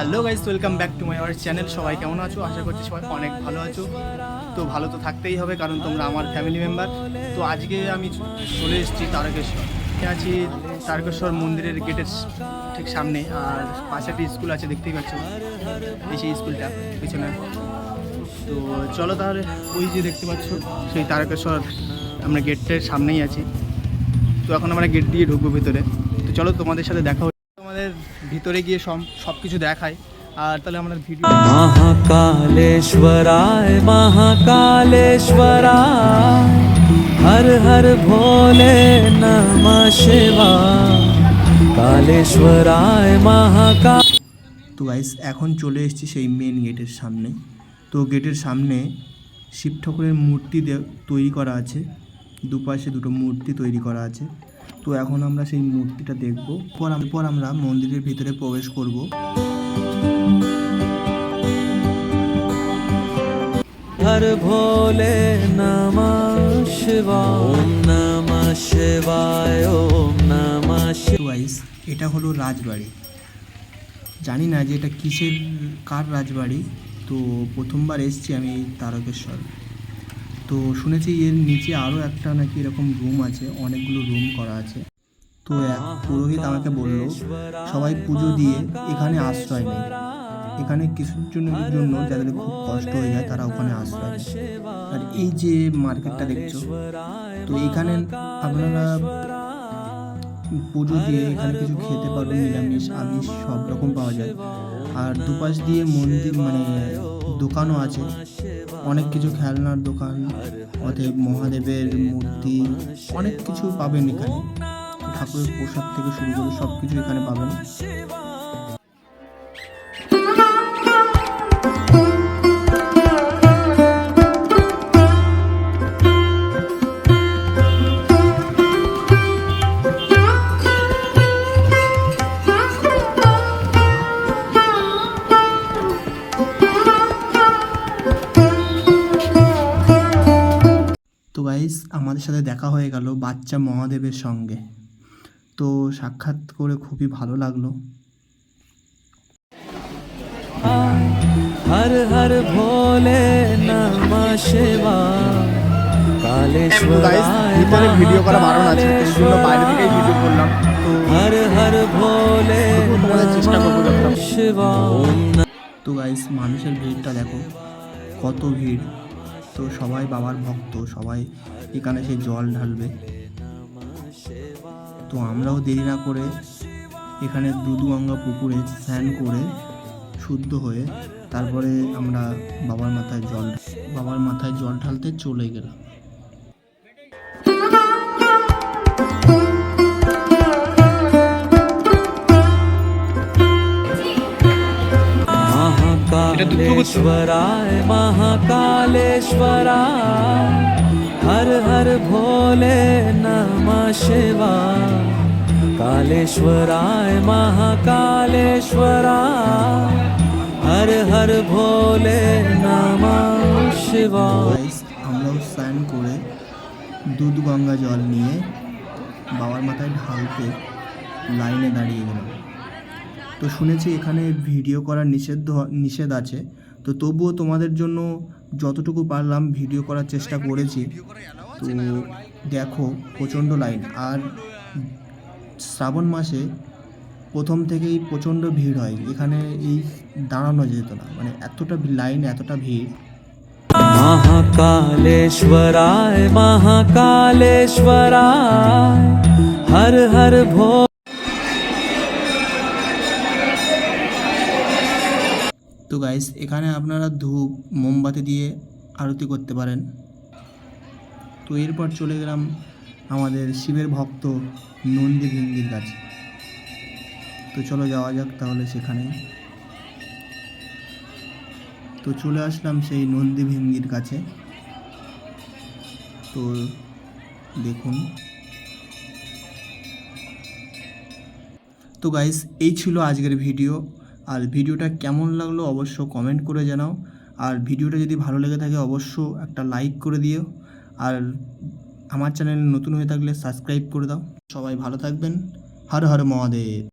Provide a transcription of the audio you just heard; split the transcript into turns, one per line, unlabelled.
Hello guys welcome back to my our channel সবাই কেমন আছো? আশা করছি সবাই অনেক ভালো আছো। তো ভালো তো থাকতেই হবে, কারণ তোমরা আমার ফ্যামিলি মেম্বার তো আজকে আমি চলে এসেছি তারকেশ্বর। আছি তারকেশ্বর মন্দিরের গেটের ঠিক সামনে। আর পাশে একটা স্কুল আছে, দেখতেই পাচ্ছ? এই সেই স্কুলটা, পিছনে। তো চলো তাহলে, ওই যে দেখতে পাচ্ছ, সেই তারকেশ্বর আমরা গেটের সামনেই আছি। তো এখন আমরা গেট দিয়ে ঢুকবো ভিতরে। তো চলো তোমাদের সাথে দেখা আমাদের ভিতরে গিয়ে সব কিছু দেখায়। আর তাহলে আমাদের ভিডিও
মহাকালেশ্বরায় মহাকালেশ্বরায় হর হর ভোলে নম শিবা। কালেশ্বরায় মহাকাল
তো গাইস এখন চলে এসেছি সেই মেন গেটের সামনে। তো গেটের সামনে শিব ঠাকুরের মূর্তি তৈরি করা আছে। দুপাশে দুটো মূর্তি তৈরি করা আছে। তো এখন আমরা সেই মূর্তিটা দেখব। পর পর আমরা মন্দিরের ভিতরে প্রবেশ করব।
হর ভোলে নম শিবা
শিবায় শিবাইস এটা হলো রাজবাড়ি। জানি না যে এটা কিসের কার রাজবাড়ি। তো প্রথমবার এসছি আমি তারকেশ্বর। তো শুনেছি এর নিচে আরও একটা নাকি এরকম রুম আছে, অনেকগুলো রুম করা আছে। তো এক পুরোহিত আমাকে বলল, সবাই পুজো দিয়ে এখানে আশ্রয় নেয় এখানে কিছুর জন্য জন্য যাদের খুব কষ্ট হয়ে যায়, তারা ওখানে আশ্রয় আর এই যে মার্কেটটা দেখছ, তো এখানে আপনারা পুজো দিয়ে এখানে কিছু খেতে পারো নিরামিষ আমিষ সব রকম পাওয়া যায়। আর দুপাশ দিয়ে মন্দির মানে দোকানও আছে। অনেক কিছু খেলনার দোকান অতএব মহাদেবের মূর্তি অনেক কিছু পাবেন এখানে। ঠাকুরের প্রসাদ থেকে শুরু করে সব কিছু এখানে পাবেন। গাইস আমাদের সাথে দেখা হয়ে গেল বাচ্চা মহাদেবের সঙ্গে। তো সাক্ষাৎ করে খুবই ভালো লাগল।
হর হর ভোলে নমা শিবা
ভিতরে ভিডিও করা বারণ আছে সেই বাইরে থেকেই ভিডিও করলাম। হর
হর ভোলে শিবা।
তো গাইস মানুষের ভিড়টা দেখো কত ভিড়। তো সবাই বাবার ভক্ত, সবাই এখানে সে জল ঢালবে। তো আমরাও দেরি না করে এখানে দুধগঙ্গা পুকুরে স্নান করে শুদ্ধ হয়ে তারপরে আমরা বাবার মাথায় জল বাবার মাথায় জল ঢালতে চলে গেলাম।
महाकालेश्वराय महाकालेश्वराय हर हर भोले नमः शिवाय कालेश्वराय महाकालेश्वराय हर हर भोले नमः शिवाय
গাইস আমরাও স্নান করে দুধ গঙ্গা জল নিয়ে বাবার মাথায় ঢালতে লাইনে দাঁড়িয়ে গেলাম তো শুনেছি এখানে ভিডিও করার নিষেধ নিষেধ আছে। তো তবুও তোমাদের জন্য যতটুকু পারলাম ভিডিও করার চেষ্টা করেছি। তো দেখো প্রচণ্ড লাইন আর শ্রাবণ মাসে প্রথম থেকেই প্রচণ্ড ভিড় হয়। এখানে এই দাঁড়ানো যেত না। মানে এতটা লাইন এতটা ভিড়।
মহাকালেশ্বরায় মহাকালেশ্বরায় হর হর ভো
তো গাইস এখানে আপনারা ধূপ, মোমবাতি দিয়ে আরতি করতে পারেন। তো এরপর চলে গেলাম আমাদের শিবের ভক্ত নন্দী ভিঙ্গির কাছে। তো চলো যাওয়া যাক তাহলে সেখানে। তো চলে আসলাম সেই নন্দী ভিঙ্গির কাছে। তো দেখুন। তো গাইস এই ছিল আজকের ভিডিও আর ভিডিওটা কেমন লাগল অবশ্য কমেন্ট করে জানাও। আর ভিডিওটা যদি ভালো লেগে থাকে অবশ্য একটা লাইক করে দিও। আর আমার চ্যানেল নতুন হয়ে থাকলে সাবস্ক্রাইব করে দাও। সবাই ভালো থাকবেন। হর হর মহাদেব।